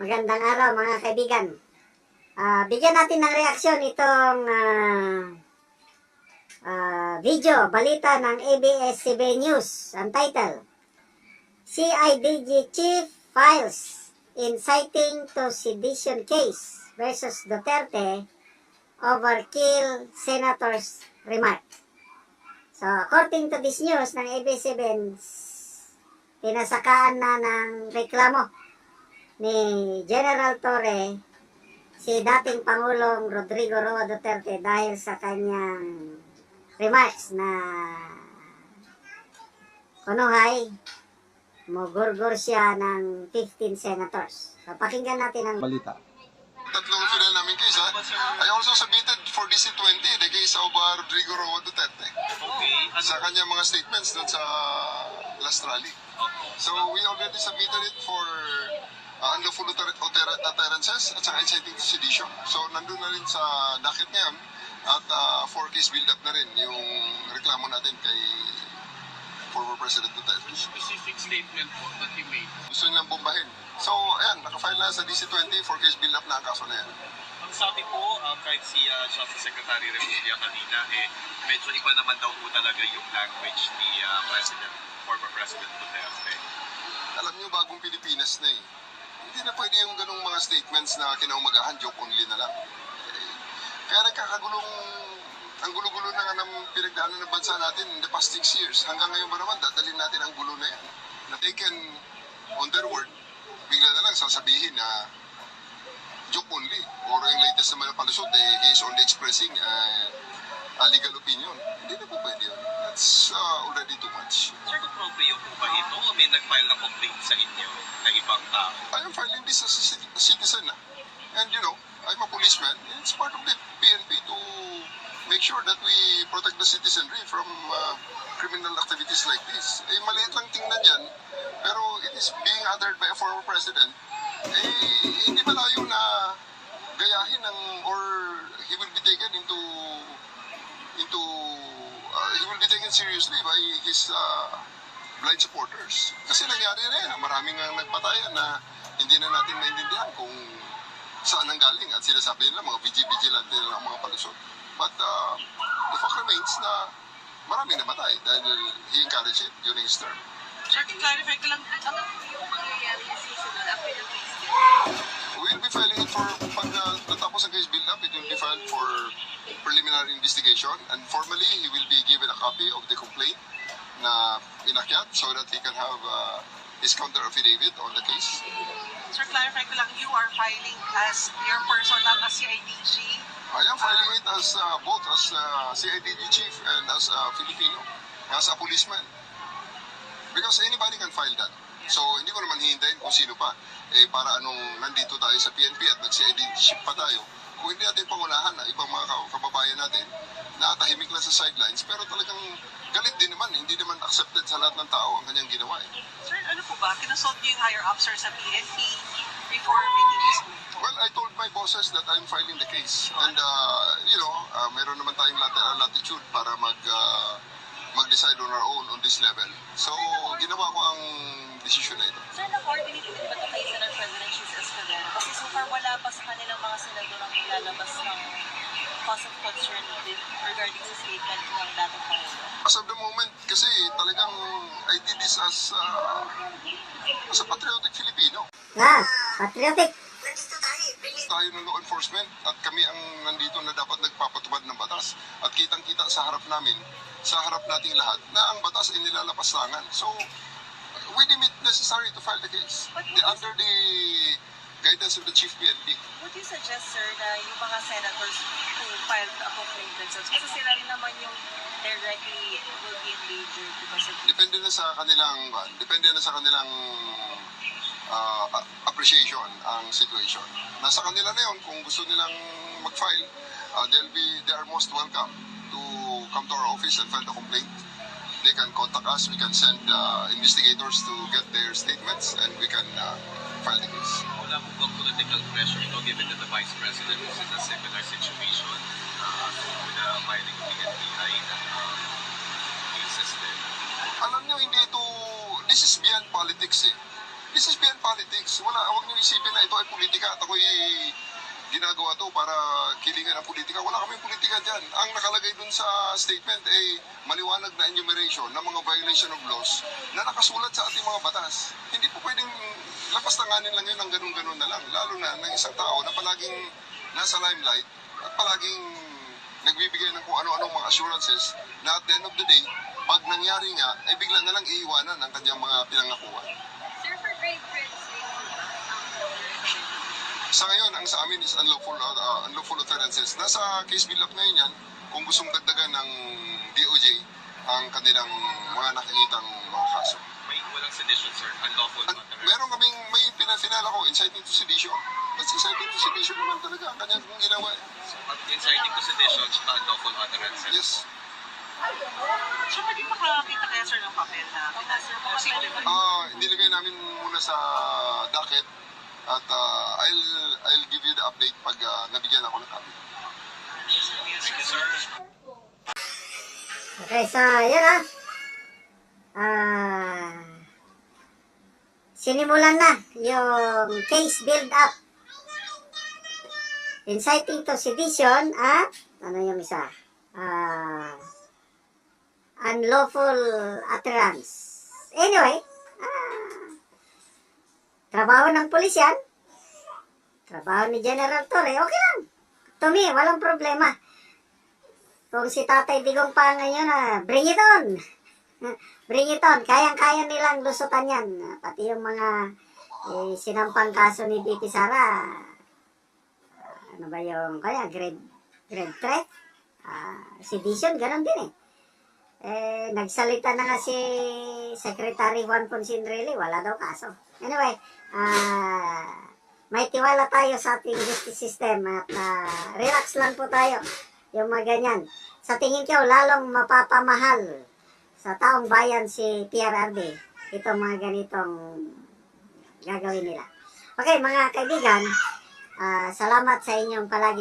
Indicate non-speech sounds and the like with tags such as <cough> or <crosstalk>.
Magandang araw mga kaibigan. Ah, bigyan natin ng reaksyon itong ah, ah, video, balita ng ABS-CBN News. Ang title, CIDG Chief Files Inciting to Sedition Case versus Duterte Overkill Senator's Remark. So, according to this news ng ABS-CBN, pinasakaan na ng reklamo ni General Torre si dating Pangulong Rodrigo Roa Duterte dahil sa kanyang remarks na kunuhay mugurgur siya ng 15 senators. So, pakinggan natin ang balita. tatlong final namin case ha. I also submitted for DC-20 the case of uh, Rodrigo Roa Duterte Okay. Sa kanyang mga statements dun sa last rally. So we already submitted it for uh, unlawful utter- utter- utterances at saka inciting to sedition. So nandun na rin sa docket ngayon at uh, for case build-up na rin yung reklamo natin kay former President Duterte. specific statement po that he made. Gusto nilang bombahin. So ayan, nakafile na sa DC-20 for case build-up na ang kaso na yan. Ang sabi po, uh, kahit si uh, Justice Secretary Remulla kanina, eh, medyo iba naman daw po talaga yung language ni uh, President, former President Duterte. alam nyo, bagong Pilipinas na eh. Hindi na pwede yung ganong mga statements na kinaumagahan, joke only na lang. Eh, kaya nagkakagulong, ang gulo-gulo na nga ng pinagdaanan ng bansa natin in the past six years. Hanggang ngayon ba naman, dadalhin natin ang gulo na yan. Na taken on their word, bigla na lang sasabihin na joke only. Or yung latest naman na palusot, eh, he is only expressing uh, a legal opinion. Hindi na po pwede yun. That's uh, already too much. Sir, appropriate po ba ito o may nag-file na complaint sa inyo na ibang tao? I am filing this as a citi- a citizen. ah. And you know, I'm a policeman. It's part of the PNP to make sure that we protect the citizenry from uh, criminal activities like this. Eh, maliit lang tingnan yan. Pero it is being uttered by a former president. Eh, hindi malayo na gayahin ng or he will be taken into into be taken seriously by his uh, blind supporters. Kasi nangyari na yan. Maraming ang nagpatayan na hindi na natin maintindihan kung saan ang galing at sinasabi nila mga vigilante nila ang mga palusot. But uh, the fact remains na maraming namatay dahil he encouraged it during his term. Sir, clarify ko lang, ano yung mangyayari sa susunod din? We'll be filing it for, pag uh, natapos ang case build-up, it will be filed for preliminary investigation and formally he will be given a copy of the complaint na inakyat so that he can have uh, his counter affidavit on the case. Sir, clarify ko lang, you are filing as your person, not as CIDG. I am filing it as uh, both as uh, CIDG chief and as a Filipino, as a policeman. Because anybody can file that. So, hindi ko naman hihintayin kung sino pa. Eh, para anong nandito tayo sa PNP at nag-CIDG pa tayo. Kung hindi natin pangunahan na ibang mga ka- kababayan natin na tahimik lang sa sidelines, pero talagang galit din naman. Hindi naman accepted sa lahat ng tao ang kanyang ginawa. Eh. Sir, ano po ba? Kinonsult niyo yung higher sir, sa PNP before making this move? Well, I told my bosses that I'm filing the case. And, uh, you know, uh, meron naman tayong lat- latitude para mag, uh, mag-decide on our own on this level. So, ginawa ko ang desisyon na ito. Sir, na-coordinate din ba ito kay Senate President Jesus Escudero? Kasi so far wala pa sa kanilang mga senador ang ilalabas ng cause of concern din regarding sa statement ng dating Pangulo. As of the moment, kasi talagang I did this as, uh, as a patriotic Filipino. ah, patriotic. Tayo ng law enforcement at kami ang nandito na dapat nagpapatubad ng batas. At kitang-kita sa harap namin, sa harap nating lahat, na ang batas ay nilalapastangan. So, we deem it necessary to file the case. The, under the guidance of the Chief PNP. Would you suggest, sir, na yung mga senators who filed a complaint themselves, kasi sila rin naman yung directly will be endangered because of depende na sa kanilang depende na sa kanilang uh, appreciation ang situation. Nasa kanila na yon kung gusto nilang mag-file, uh, they'll be they are most welcome come to our office and file the complaint. They can contact us, we can send uh, investigators to get their statements and we can uh, file the case. Wala po bang political pressure ito given that the Vice President is in a similar situation uh, with the filing of the NBI uh, cases din? Alam nyo, hindi ito, this is beyond politics eh. This is beyond politics. Wala, huwag niyo isipin na ito ay politika at ako'y ginagawa to para kilingan ng politika. Wala kaming politika dyan. Ang nakalagay dun sa statement ay maliwanag na enumeration ng mga violation of laws na nakasulat sa ating mga batas. Hindi po pwedeng lapastanganin lang yun ng ganun-ganun na lang. Lalo na ng isang tao na palaging nasa limelight at palaging nagbibigay ng kung ano-anong mga assurances na at the end of the day, pag nangyari nga, ay bigla na lang iiwanan ang kanyang mga pinangakuan. Sir, for grade Sa ngayon, ang sa amin is unlawful, uh, uh, unlawful utterances. Nasa case bill up ngayon yan, kung gustong dagdagan ng DOJ ang kanilang mga nakikitang mga kaso. May walang sedition, sir. Unlawful At meron kaming, may pinafinal ako, inciting to sedition. That's inciting to sedition naman talaga ang kanyang ginawa. eh. So, inciting to sedition, tsaka unlawful utterances. Yes. So, pwede makakita kaya sir ng papel na pinasir mo? Posible ba? Ah, nilagay namin muna sa docket at ah, I'll I'll give you the update pag ah, nabigyan ako ng copy. Okay, so, yun ah. Ah, sinimulan na yung case build-up. Inciting to sedition at, ano yung isa? Ah, unlawful utterance. Anyway, ah, trabaho ng pulis yan. Trabaho ni General Torre, okay lang. To me, walang problema. Kung si Tatay Digong pa ngayon, ah, bring it on. <laughs> bring it on. Kayang-kaya nilang lusutan yan. Pati yung mga eh, sinampang kaso ni BP Sara. Ano ba yung, kaya, grade, grade threat? Ah, sedition, ganun din eh. Eh, nagsalita na nga si Secretary Juan Consinrelli, wala daw kaso. Anyway, ah, may tiwala tayo sa ating justice system at ah, relax lang po tayo yung mga ganyan. Sa tingin ko, lalong mapapamahal sa taong bayan si PRRD itong mga ganitong gagawin nila. Okay, mga kaibigan, ah, salamat sa inyong palagi